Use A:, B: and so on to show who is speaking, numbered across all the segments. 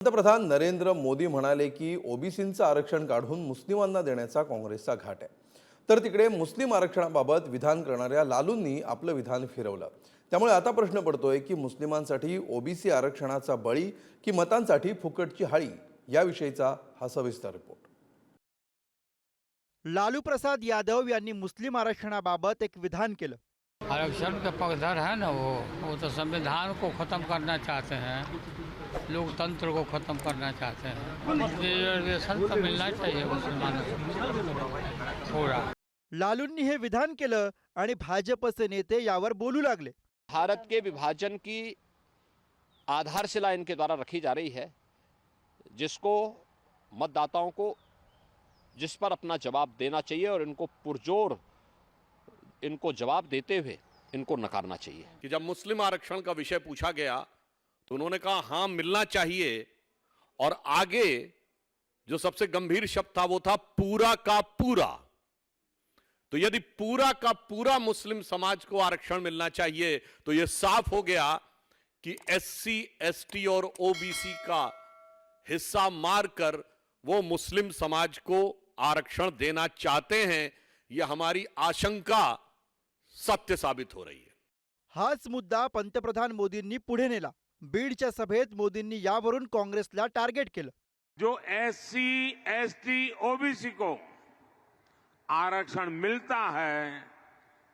A: पंतप्रधान नरेंद्र मोदी म्हणाले की ओबीसींचं आरक्षण काढून मुस्लिमांना देण्याचा काँग्रेसचा घाट आहे. तर तिकडे मुस्लिम आरक्षणाबाबत विधान करणाऱ्या लालूंनी आपलं विधान फिरवलं. त्यामुळे आता प्रश्न पडतोय की मुस्लिमांसाठी ओबीसी आरक्षणाचा बळी की मतांसाठी फुकटची हाळी याविषयीचा हा सविस्तर रिपोर्ट.
B: लालू प्रसाद यादव यांनी मुस्लिम आरक्षणाबाबत एक विधान केलं.
C: आरक्षण के पक्षधर है ना वो। वो तो संविधान को ख़त्म करना चाहते हैं। लोकतंत्र को ख़त्म करना चाहते हैं। रिजर्वेशन तो मिलना चाहिए मुसलमानों को। पूरा।
B: लालूंनी हे विधान केलं आणि भाजपचे नेते यावर बोलू लागले.
D: भारत के विभाजन की आधारशिला इनके द्वारा रखी जा रही है जिसको मतदाताओं को जिस पर अपना जवाब देना चाहिए और इनको पुरजोर इनको जवाब देते हुए इनको नकारना चाहिए।
E: कि जब मुस्लिम आरक्षण का विषय पूछा गया तो उन्होंने कहा हाँ मिलना चाहिए। और आगे जो सबसे गंभीर शब्द था, वो था, पूरा का पूरा। तो यदि पूरा का पूरा मुस्लिम समाज को आरक्षण मिलना चाहिए तो यह साफ़ हो गया कि एससी एसटी और ओबीसी का हिस्सा मारकर वो मुस्लिम समाज को आरक्षण देना चाहते हैं, यह हमारी आशंका सत्य साबित हो रही है।
B: हाच मुद्दा पंतप्रधान मोदींनी पुढे नेला। बीडच्या सभेत मोदींनी यावरून काँग्रेसला टार्गेट केलं.
F: जो S C S T OBC को आरक्षण मिलता है,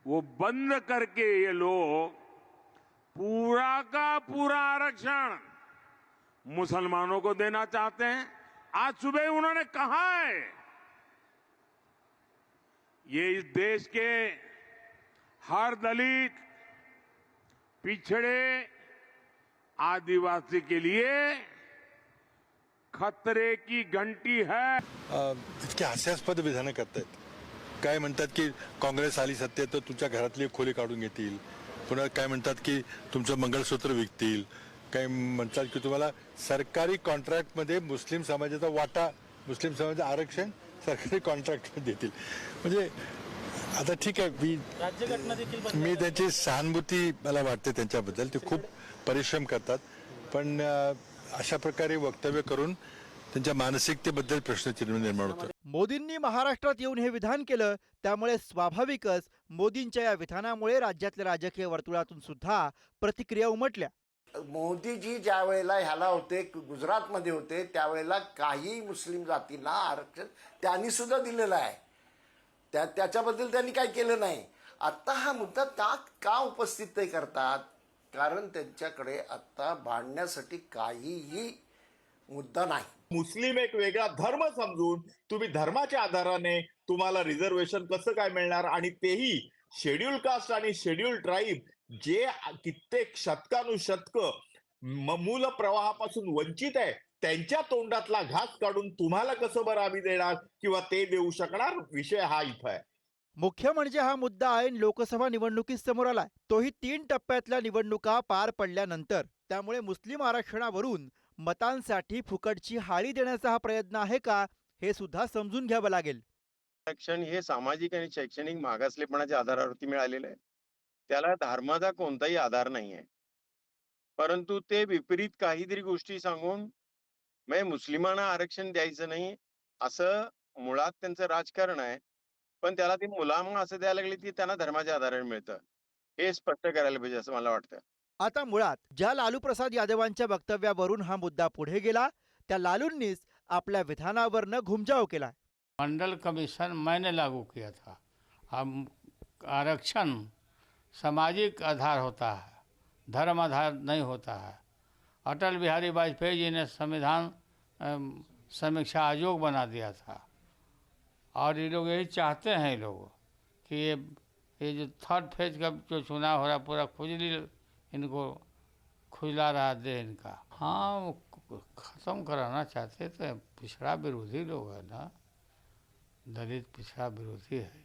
F: वो बंद करके ये लोग पूरा का पूरा आरक्षण मुसलमानों को देना चाहते हैं। आज सुबह उन्होंने कहा है, ये इस देश के हर दलित, पिछड़े आदिवासी के लिए खतरे की घंटी है।
G: इतकी हास्यास्पद विधानं करतायत काय म्हणतात की काँग्रेस आली सत्तेत तर तुमच्या घरातली खोली काढून घेतील. पुन्हा काय म्हणतात की तुमचं मंगळसूत्र विकतील. काय म्हणतात की तुम्हाला सरकारी कॉन्ट्रॅक्टमध्ये मुस्लिम समाजाचा वाटा मुस्लिम समाजाचं आरक्षण सरकारी कॉन्ट्रॅक्टमध्ये देतील. म्हणजे आता ठीक आहे मी मी त्यांची सहानुभूती मला वाटते त्यांच्याबद्दल. ते खूप परिश्रम करतात. पण अशा प्रकारे वक्तव्य करून त्यांच्या मानसिकतेबद्दल प्रश्नचिन्ह निर्माण होतं
B: मोदींनी महाराष्ट्रात येऊन हे विधान केलं त्यामुळे स्वाभाविकच मोदींच्या या विधानामुळे राज्यातल्या राजकीय वर्तुळातून सुद्धा प्रतिक्रिया उमटल्या.
H: मोदीजी ज्या वेळेला ह्याला होते गुजरातमध्ये होते त्यावेळेला काही मुस्लिम जातींना आरक्षण त्यांनी सुद्धा दिलेलं आहे. त्या त्याच्याबद्दल त्यांनी काय केलं नाही. आत्ता हा मुद्दा का का उपस्थित ते करतात? कारण त्यांच्याकडे आत्ता भांडण्यासाठी काहीही मुद्दा नाही.
I: मुस्लिम एक वेगळा धर्म समजून तुम्ही धर्माच्या आधाराने तुम्हाला रिझर्वेशन कसं काय मिळणार आणि तेही शेड्यूल कास्ट आणि शेड्यूल ट्राईब जे कित्येक शतकानुशतक मूल प्रवाहापासून वंचित आहे त्यांच्या तोंडातला घास काढून तुम्हाला कसं बरं आम्ही देणार किंवा ते देऊ शकणार? विषय हा इथं आहे.
B: मुख्य म्हणजे हा मुद्दा ऐन लोकसभा निवडणुकीत समोर आलाय. तोही तीन टप्प्यातल्या निवडणुका पार पडल्यानंतर. त्यामुळे मुस्लिम आरक्षणावरून मतांसाठी फुकटची हाळी देण्याचा हा प्रयत्न आहे का हे सुद्धा समजून घ्यावं लागेल.
J: आरक्षण हे सामाजिक आणि शैक्षणिक मागासलेपणाच्या आधारावरती मिळालेलं आहे. त्याला धर्माचा कोणताही आधार नाही आहे परंतु ते विपरीत काहीतरी गोष्टी सांगून म्हणजे मुस्लिमांना आरक्षण द्यायचं नाही असं मुळात त्यांचं राजकारण आहे. पण त्याला ती मुलामा असं द्यायला लागली की त्यांना धर्माच्या आधाराने मिळतं. हे स्पष्ट करायला पाहिजे असं मला वाटतं.
B: आता मुळात ज्या लालू प्रसाद यादवांच्या वक्तव्यावरून हा मुद्दा पुढे गेला त्या लालूंनीच आपल्या विधानावर न घुमजाव केला.
C: मंडल कमीशन मैंने लागू किया था. अब आरक्षण सामाजिक आधार होता है धर्म आधार नहीं होता है। अटल बिहारी वाजपेयी जी ने संविधान समीक्षा आयोग बना दिया था। और ये लोग यही चाहते हैं लोग कि ये ये जो थर्ड फेज का जो चुनाव हो रहा पूरा खुजली इनको खुजला रहा दे इनका। हाँ ख़त्म कराना चाहते तो पिछड़ा विरोधी लोग है ना दलित पिछड़ा विरोधी है।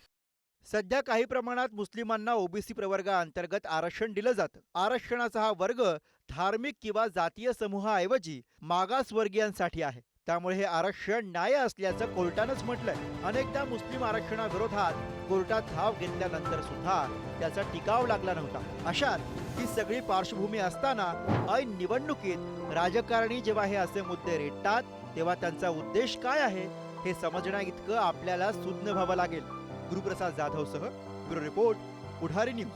B: सध्या काही प्रमाणात मुस्लिमांना ओबीसी प्रवर्गाअंतर्गत आरक्षण दिलं जातं. आरक्षणाचा हा वर्ग धार्मिक किंवा जातीय समूहाऐवजी मागासवर्गीयांसाठी आहे. त्यामुळे हे आरक्षण न्याय असल्याचं कोर्टानंच म्हटलंय. अनेकदा मुस्लिम आरक्षणाविरोधात कोर्टात धाव घेतल्यानंतर सुद्धा त्याचा टिकाव लागला नव्हता. अशात ही सगळी पार्श्वभूमी असताना ऐन निवडणुकीत राजकारणी जेव्हा हे असे मुद्दे रेटतात तेव्हा त्यांचा उद्देश काय आहे हे समजण्या इतकं आपल्याला सुज्ञ व्हावं लागेल. गुरुप्रसाद जाधव सह ब्युरो रिपोर्ट पुढारी न्यूज.